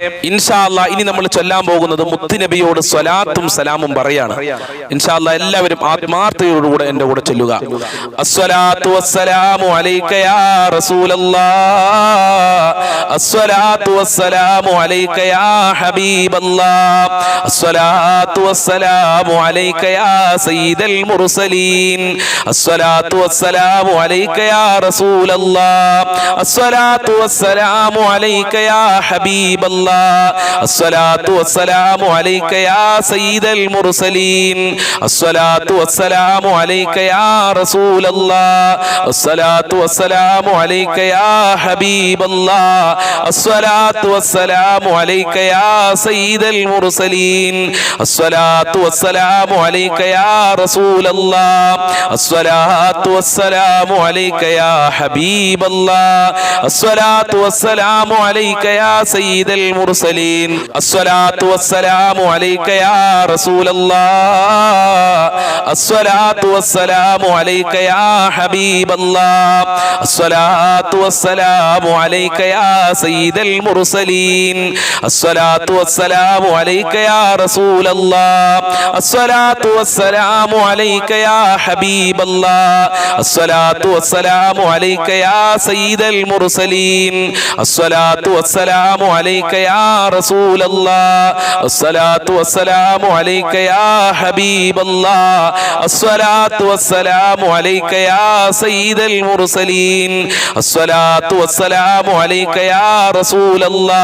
ഇൻഷാല്ല ഇനി നമ്മൾ ചൊല്ലാൻ പോകുന്നത് മുത്തുനബിയോട് സ്വലാത്തും സലാമും പറയാണ്. ഇൻഷാല്ല എല്ലാവരും ആത്മാർത്ഥതയോടുകൂടെ എന്റെ കൂടെ ചൊല്ലുക. അസ്വലാത്തു വസ്സലാമു അലൈക യാ റസൂലല്ലാ. അസ്വലാത്തു വസ്സലാമു അലൈക യാ ഹബീബല്ലാ. അസ്വലാത്തു വസ്സലാമു അലൈക യാ സയ്യിദൽ മുർസലീൻ. അസ്വലാത്തു വസ്സലാമു അലൈക യാ റസൂലല്ലാ. അസ്വലാത്തു വസ്സലാമു അലൈക യാ ഹബീബല്ലാ. الصلاة والسلام عليك يا سيد المرسلين الصلاة والسلام عليك يا رسول الله الصلاة والسلام عليك يا حبيب الله الصلاة والسلام عليك يا سيد المرسلين الصلاة والسلام عليك يا رسول الله الصلاة والسلام عليك يا حبيب الله الصلاة والسلام عليك يا سيد المرسلين الصلاة والسلام عليك يا رسول الله الصلاة والسلام عليك يا حبيب الله الصلاة والسلام عليك يا سيد المرسلين الصلاة والسلام عليك يا رسول الله الصلاة والسلام عليك يا حبيب الله الصلاة والسلام عليك يا سيد المرسلين الصلاة والسلام عليك യാ റസൂലല്ലാത്തു വസ്സലാമു അലൈക യാ ഹബീബല്ലാ അസ്സലാത്തു വസ്സലാമു അലൈക യാ സയ്യിദൽ മുർസലീൻ അസ്സലാത്തു വസ്സലാമു അലൈക യാ റസൂലല്ലാ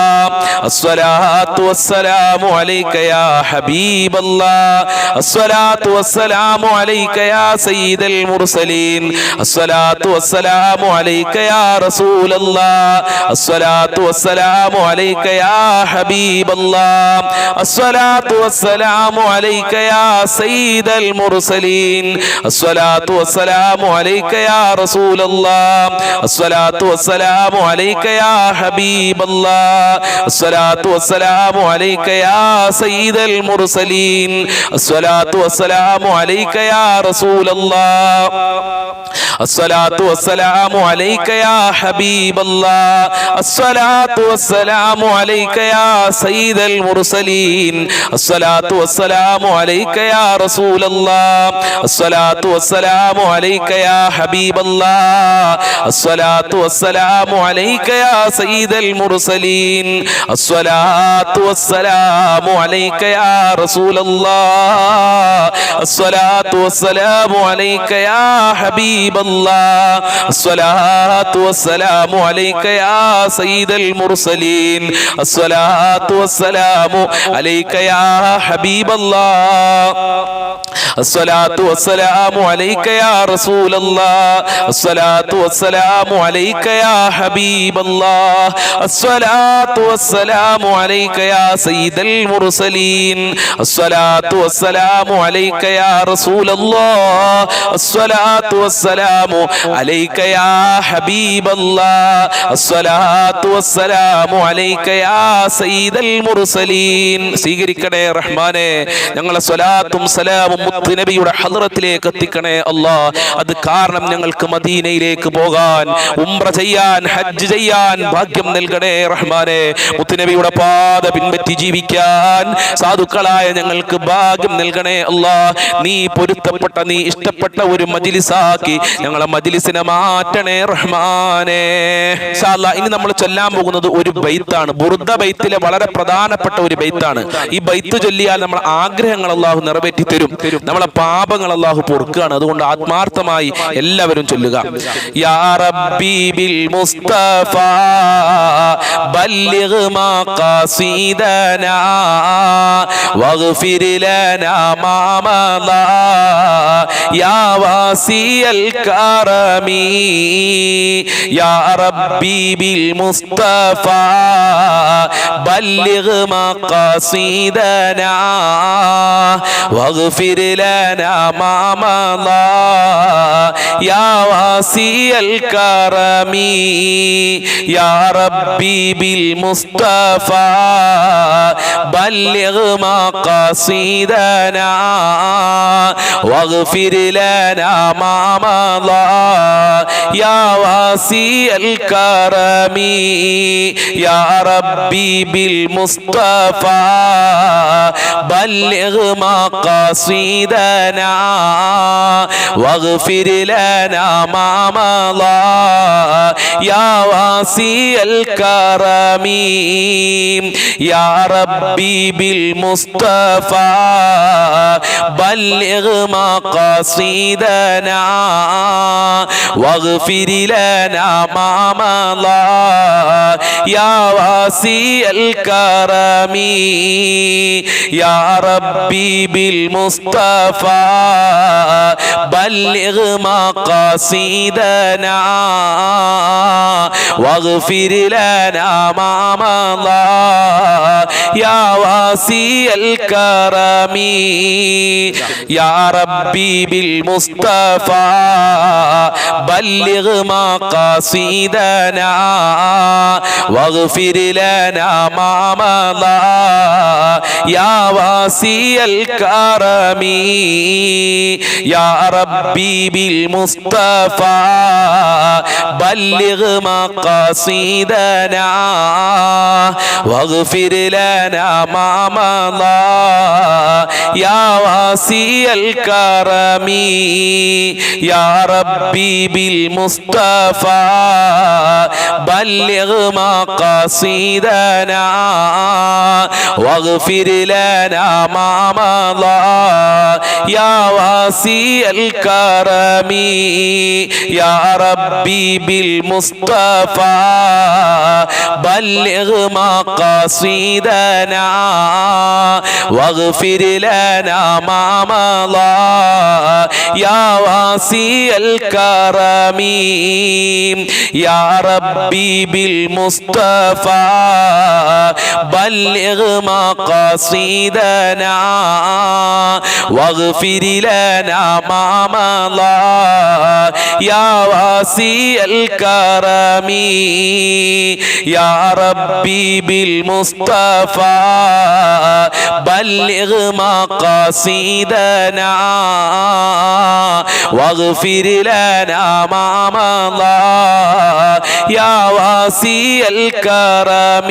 അസ്സലാത്തു വസ്സലാമു അലൈക യാ ഹബീബല്ലാ അസ്സലാത്തു വസ്സലാമു അലൈക യാ സയ്യിദൽ മുർസലീൻ അസ്സലാത്തു വസ്സലാമു അലൈക യാ റസൂലല്ലാ അസ്സലാത്തു വസ്സലാമു അലൈക യാ حبيب الله. الصلاة والسلام عليك يا سيد المرسلين. الصلاة والسلام عليك يا رسول الله. الصلاة والسلام عليك يا حبيب الله. الصلاة والسلام عليك يا سيد المرسلين. الصلاة والسلام عليك يا رسول الله. الصلاة والسلام عليك يا حبيب الله. الصلاة والسلام عليك يا سيد المرسلين الصلاة والسلام عليك يا رسول الله الصلاة والسلام عليك يا حبيب الله الصلاة والسلام عليك يا سيد المرسلين الصلاة والسلام عليك يا رسول الله الصلاة والسلام عليك يا حبيب الله الصلاة والسلام عليك يا سيد المرسلين الصلاة والسلام عليك يا حبيب الله الصلاة والسلام عليك يا رسول الله الصلاة والسلام عليك يا حبيب الله الصلاة والسلام عليك يا سيد المرسلين الصلاة والسلام عليك يا رسول الله الصلاة والسلام عليك يا حبيب الله الصلاة والسلام عليك يا സയ്യിദൽ മുർസലീൻ. സ്വീകരിക്കണേ റഹ്മാനെ. ഞങ്ങളെ സ്വലാത്തും സലാമും മുത്തുനബിയുടെ ഹദ്റത്തിലേക്ക് എത്തിക്കണേ അല്ലാ. അത് കാരണം ഞങ്ങൾക്ക് മദീനയിലേക്ക് പോകാൻ ഉംറ ചെയ്യാൻ ഹജ്ജ് ചെയ്യാൻ ഭാഗ്യം നൽകണേ റഹ്മാനെ. മുത്തുനബിയുടെ പാത പിൻപറ്റി ജീവിക്കാൻ സാധുക്കളായ ഞങ്ങൾക്ക് ഭാഗ്യം നൽകണേ അല്ലാ. നീ പൊരുത്തപ്പെട്ട നീ ഇഷ്ടപ്പെട്ട ഒരു മജിലിസാക്കി ഞങ്ങളെ മജിലിസിനെ മാറ്റണേ റഹ്മാനെ. ഇനി നമ്മൾ ചൊല്ലാൻ പോകുന്നത് ഒരു ബൈത്താണ്. ബുറു ബുർദ ബൈത്തിലെ വളരെ പ്രധാനപ്പെട്ട ഒരു ബൈത്താണ് ഈ ബൈത്ത് ചൊല്ലിയാൽ നമ്മളെ ആഗ്രഹങ്ങൾ അള്ളാഹു നിറവേറ്റി തരും നമ്മളെ പാപങ്ങൾ അള്ളാഹു പൊറുക്കുകയാണ് അതുകൊണ്ട് ആത്മാർത്ഥമായി എല്ലാവരും ചൊല്ലുക യാ റബ്ബി ബിൽ മുസ്തഫ ബല്ലിഗ് മഖാസിദനാ واغفر لنا ما مضى يا واسي الكرم يا ربي بالمصطفى بلغ مقاصدنا واغفر لنا ما مضى يا واسي الكرم يا ربي بالمصطفى بلغ مقاصدنا واغفر لنا ما مضى يا واسي الكرم يا ربي بالمصطفى بلغ مقاصدنا واغفر لنا ما مضى. يا واسع الكرم يا ربي بالمصطفى بلغ مقاصدنا واغفر لنا ما مضى. يا واسع الكرم. يا ربي بالمصطفى بلغ مقاصدنا واغفر لنا ما مضى. يا واسع الكرم. يا ربي بالمصطفى بلغ مقاصدنا واغفر لنا ما مضى. يا واسع الكرم يا ربي بالمصطفى بلغ مقاصدنا واغفر لنا ما مضى. يا واسع الكرم يا ربي بالمصطفى. بلغ مقاصدنا واغفر لنا ما مضى. يا واسع الكرم يا ربي بالمصطفى. بلغ مقاصدنا واغفر لنا ما مضى. يا واسع الكرم يا ربي بالمصطفى بلغ مقاصدنا واغفر لنا ما مضى. يا واسع الكرم. يا ربي بالمصطفى بلغ مقاصدنا واغفر لنا ما مضى يا واسع الكرم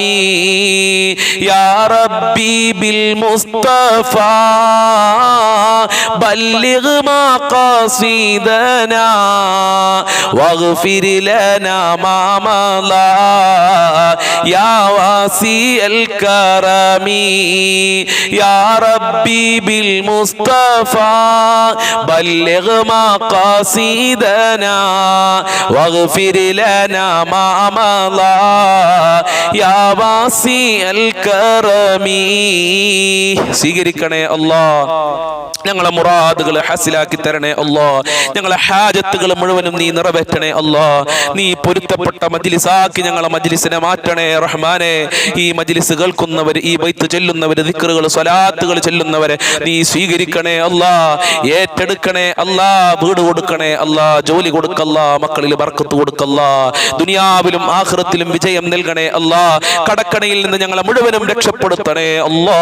يا ربي بالمصطفى بلغ مقاصدنا واغفر لنا ما مضى. يا واسع الكرم يا ربي بالمصطفى بلغ مقاصدنا واغفر لنا ما مضى يا واسع الكرم സ്വീകരിക്കണേ അല്ലാ ഞങ്ങളെ മുറാദുകൾ ഹസിലാക്കി തരണേ അല്ലോ ഞങ്ങളെ ഹാജത്തുകൾ മുഴുവനും നീ നിറവേറ്റണേ അല്ലോ നീ പൊരുത്തപ്പെട്ട മജ്ലിസാക്കി ഞങ്ങളെ മജ്ലിസിനെ മാറ്റണേ റഹ്മാനെ ഈ മജ്ലിസ് കേൾക്കുന്നവർ ഈ ബൈത്ത് ചെല്ലുന്നവർ ദിക്കറുകൾ സ്വലാത്തുകൾ ചെല്ലുന്നവരെ നീ സ്വീകരിക്കണേ അല്ലാ ഏറ്റെടുക്കണേ അല്ലാ വീട് കൊടുക്കണേ അല്ലാ ജോലി കൊടുക്കല്ല മക്കളിൽ ബർക്കത്ത് കൊടുക്കല്ല ദുനിയാവിലും ആഹ്റത്തിലും വിജയം നൽകണേ അല്ലാ കടക്കണയിൽ നിന്ന് ഞങ്ങളെ മുഴുവനും രക്ഷപ്പെടുത്തണേ അല്ലാ.